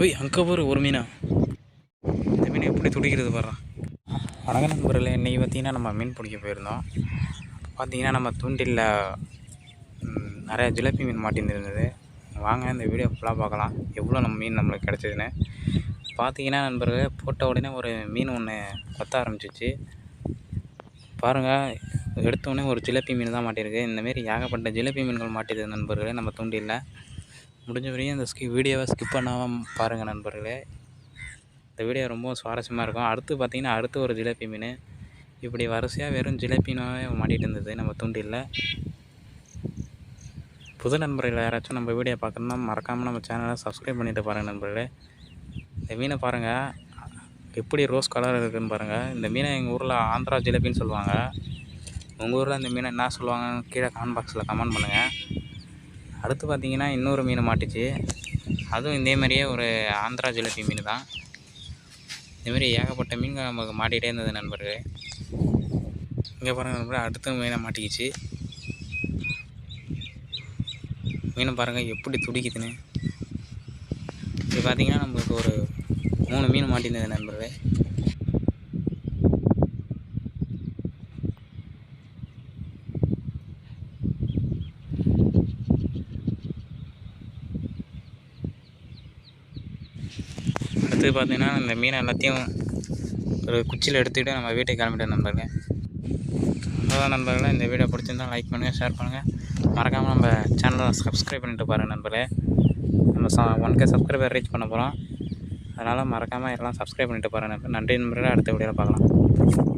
ஓய் அங்கே போகிற ஒரு மீனா. இந்த மீன் எப்படி துடிக்கிறது பாரு. வணக்க நண்பர்களே இன்றைக்கி பார்த்தீங்கன்னா நம்ம மீன் பிடிக்க போயிருந்தோம். பார்த்தீங்கன்னா நம்ம தூண்டிலில் நிறையா ஜிலேபி மீன் மாட்டிருந்துருந்தது. வாங்க இந்த வீடியோ ஃபுல்லாக பார்க்கலாம். எவ்வளோ நம்ம மீன் நம்மளுக்கு கிடச்சிதுன்னு. பார்த்தீங்கன்னா நண்பர்களே போட்ட உடனே ஒரு மீன் ஒன்று கொத்த ஆரம்பிச்சிச்சு. பாருங்கள் எடுத்த உடனே ஒரு ஜிலேபி மீன் தான் மாட்டியிருக்கு. இந்தமாரி ஏகப்பட்ட ஜிலேபி மீன்கள் மாட்டியது நண்பர்களே நம்ம தூண்டிலில். முடிஞ்ச வரையும் இந்த ஸ்கி வீடியோவை ஸ்கிப் பண்ணாமல் பாருங்கள் நண்பர்களே. இந்த வீடியோ ரொம்ப சுவாரஸ்யமாக இருக்கும். அடுத்து பார்த்தீங்கன்னா அடுத்து ஒரு ஜிலேபி மீன். இப்படி வரிசையாக வெறும் ஜிலேபினாவே மாட்டிகிட்டு இருந்தது நம்ம தூண்டில் புது நண்பர்கள் யாராச்சும் நம்ம வீடியோ பார்க்கணுன்னா மறக்காமல் நம்ம சேனலை சப்ஸ்கிரைப் பண்ணிவிட்டு பாருங்கள் நண்பர்களே. இந்த மீனை பாருங்கள் எப்படி ரோஸ் கலர் இருக்குதுன்னு பாருங்கள் இந்த மீனை எங்கள் ஊரில் ஆந்திரா ஜிலேபின்னு சொல்லுவாங்க. உங்கள் ஊரில் இந்த மீனை என்ன சொல்லுவாங்கன்னு கீழே கமெண்ட் பாக்ஸில் கமெண்ட் பண்ணுங்கள் அடுத்து பார்த்தீங்கன்னா இன்னொரு மீன் மாட்டுச்சு. அதுவும் இதே மாதிரியே ஒரு ஆந்திரா ஜிலேபி மீன் தான். இதுமாரி ஏகப்பட்ட மீன்கள் நமக்கு மாட்டிகிட்டே இருந்தது நண்பர்களே. இங்கே பாருங்கள் நண்பர் அடுத்த மீனை மாட்டிக்கிச்சு. மீனை பாருங்கள் எப்படி துடிக்குதுன்னு. இது பார்த்தீங்கன்னா நம்மளுக்கு ஒரு மூணு மீன் மாட்டியிருந்தது நண்பர்களே. எடுத்து பார்த்தீங்கன்னா இந்த மீனை எல்லாத்தையும் ஒரு குச்சியில் எடுத்துக்கிட்டு நம்ம வீட்டுக்கு கிளம்பிட்டு நண்பர்களே. அவ்வளோதான் நண்பர்களே. இந்த வீடியோ பிடிச்சிருந்தா லைக் பண்ணுங்கள் ஷேர் பண்ணுங்கள் மறக்காமல் நம்ம சேனலை சப்ஸ்கிரைப் பண்ணிட்டு பாருங்கள் நண்பர்களே. நம்ம ச ஒன் கே சப்ஸ்கிரைபர் ரீச் பண்ண போகிறோம் அதனால் மறக்காமல் எல்லாம் சப்ஸ்கிரைப் பண்ணிட்டு பாருங்கள் நண்பர்களே. நன்றி நண்பர்களே. அடுத்த வீடியோவில் பார்க்கலாம்.